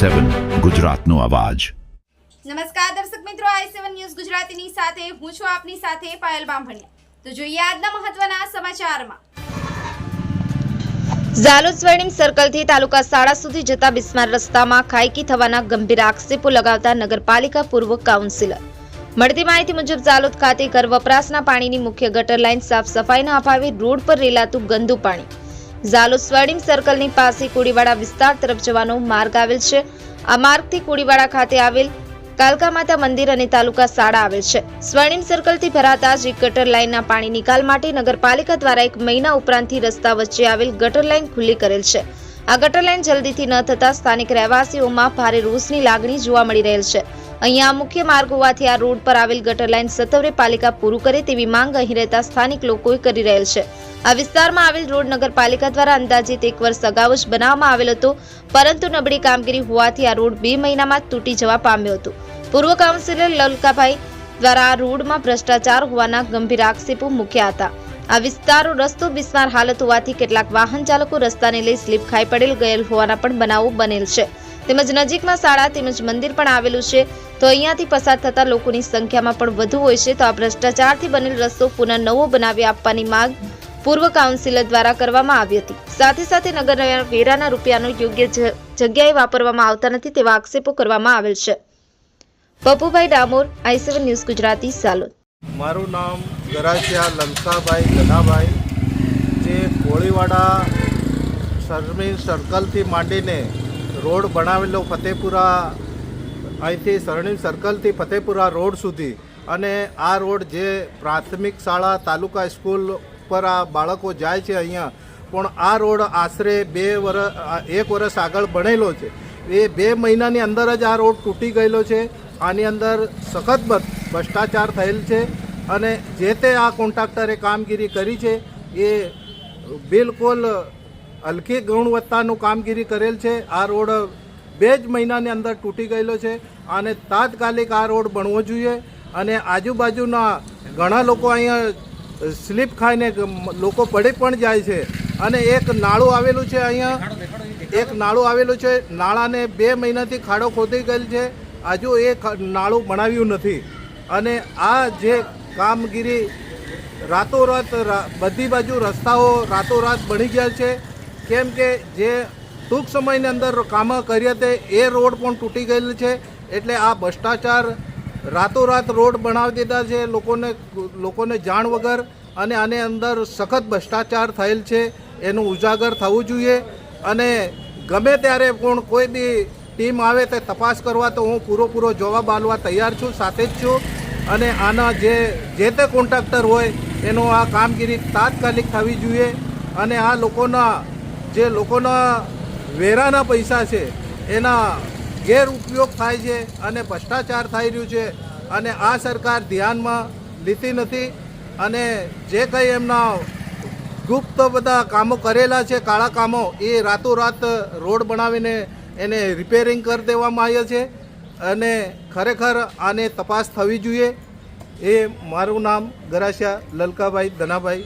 સેવન ગુજરાતનો અવાજ. નમસ્કાર દર્શક મિત્રો આઈ સેવન ન્યૂઝ ગુજરાતીની સાથે હું છું આપની સાથે પાયલ બામભણિયા. તો જોઈએ આજના મહત્વના સમાચારમાં. ઝાલોદ સ્વર્ણિમ સર્કલથી તાલુકા શાળા સુધી જતા બિસ્માર રસ્તામાં ખાયકી થવાના ગંભીર આક્ષેપો લગાવતા નગરપાલિકા પૂર્વ કાઉન્સિલર. મળતી માહિતી મુજબ ઝાલોદ ખાતે ઘર વપરાશના પાણીની મુખ્ય ગટર લાઇન સાફ સફાઈના અભાવે રોડ પર રેલાતું ગંદુ પાણી. ઝાલોદ સ્વર્ણિમ સર્કલની પાસે કુડીવાડા વિસ્તાર તરફ જવાનો માર્ગ આવેલ છે. આ માર્ગથી કુડીવાડા ખાતે આવેલ કાલકા માતા મંદિર અને તાલુકા શાળા આવેલ છે. સ્વર્ણિમ સર્કલથી ભરાતા જ ગટર લાઇનના પાણી નિકાલ માટે નગરપાલિકા દ્વારા એક મહિના ઉપરાંતથી રસ્તા વચ્ચે આવેલ ગટર લાઇન ખુલ્લી કરેલ છે. આ ગટર લાઇન જલ્દીથી ન થતા સ્થાનિક રહેવાસીઓમાં ભારે રોષની લાગણી જોવા મળી રહેલ છે. અહીંયા મુખ્ય માર્ગ હોવાથી આ રોડ પર આવેલ ગટર લાઇન સત્વરે પાલિકા પૂરું કરે તેવી માંગ અહીં રહેતા સ્થાનિક લોકોએ કરી રહેલ છે. આ વિસ્તારમાં આવેલ રોડ નગરપાલિકા દ્વારા અંદાજિત એક વર્ષ અગાઉ જ બનાવવામાં આવેલ હતો, પરંતુ નબળી કામગીરી હોવાથી આ રોડ બે મહિનામાં તૂટી જવા પામ્યો હતો. પૂર્વ કાઉન્સિલર લલકાભાઈ દ્વારા આ રોડમાં ભ્રષ્ટાચાર હોવાના ગંભીર આક્ષેપો મૂક્યા હતા. આ વિસ્તારો રસ્તો બિસ્માર હાલત હોવાથી કેટલાક વાહન ચાલકો રસ્તાને લઈ સ્લીપ ખાઈ પડેલ ગયેલ હોવાના પણ બનાવો બનેલ છે. તેમજ નજીકમાં શાળા તેમજ મંદિર પણ આવેલું છે. તો અહીંયાથી પસાર થતા લોકોની સંખ્યામાં પણ વધુ હોય છે. તો આ ભ્રષ્ટાચારથી બનેલ રસ્તો પુનઃ નવો બનાવી આપવાની માંગ પૂર્વ કાઉન્સિલર દ્વારા કરવામાં આવી હતી. સાથે સાથે નગર વેરાના રૂપિયાનો યોગ્ય જગ્યાએ વાપરવામાં આવતા નથી તેવા આક્ષેપો કરવામાં આવેલ છે. Papubhai Damor, I seven news Gujarati Salod. મારું નામ ગરાસિયા લંકાભાઈ ગધાભાઈ જે કોળીવાડા સરમીન સર્કલથી માંડીને રોડ બનાવેલો ફતેપુરા, અહીંથી સરણી સર્કલથી ફતેપુરા રોડ સુધી અને આ રોડ જે પ્રાથમિક શાળા, તાલુકા સ્કૂલ પર આ બાળકો જાય છે અહીંયા. પણ આ રોડ આશરે બે વર્ષ એક વર્ષ આગળ બનેલો છે. એ બે મહિનાની અંદર જ આ રોડ તૂટી ગયેલો છે. આની અંદર સખત ભ્રષ્ટાચાર થયેલ છે અને જે તે આ કોન્ટ્રાક્ટરે કામગીરી કરી છે, એ બિલકુલ હલકી ગુણવત્તાનું કામગીરી કરેલ છે. આ રોડ બે જ મહિનાની અંદર તૂટી ગયેલો છે અને તાત્કાલિક આ રોડ બનવો જોઈએ. અને આજુબાજુના ઘણા લોકો અહીંયા સ્લીપ ખાઈને લોકો પડી પણ જાય છે. અને એક નાળું આવેલું છે અહીંયા. એક નાળું આવેલું છે. નાળાને બે મહિનાથી ખાડો ખોદી ગયેલ છે. હજુ એ નાળું બનાવ્યું નથી. અને આ જે કામગીરી રાતોરાત બધી બાજુ રસ્તાઓ રાતોરાત બની ગયા છે. કેમ કે જે ટૂંક સમયની અંદર કામ કરી તે એ રોડ પણ તૂટી ગયેલ છે. એટલે આ ભ્રષ્ટાચાર રાતોરાત રોડ બનાવી દીધા છે, લોકોને લોકોને જાણ વગર અને આની અંદર સખત ભ્રષ્ટાચાર થયેલ છે, એનું ઉજાગર થવું જોઈએ. અને ગમે ત્યારે પણ કોઈ બી ટીમ આવે તે તપાસ કરવા તો હું પૂરો જવાબ આલવા તૈયાર છું, સાથે જ છું. અને આના જે જે તે કોન્ટ્રાક્ટર હોય, એનો આ કામગીરી તાત્કાલિક થવી જોઈએ. અને આ લોકોના, જે લોકોના વેરાના પૈસા છે, એના ગેરઉપયોગ થાય છે અને ભ્રષ્ટાચાર થઈ રહ્યું છે અને આ સરકાર ધ્યાનમાં લીધી નથી અને જે કંઈ એમના ગુપ્ત બધા કામો કરેલા છે, કાળા કામો, એ રાતોરાત રોડ બનાવીને એને રિપેરિંગ કરી દેવામાં આવ્યા છે અને ખરેખર આને તપાસ થવી જોઈએ. એ મારું નામ ગરાસિયા લલકાભાઈ, ધનાભાઈ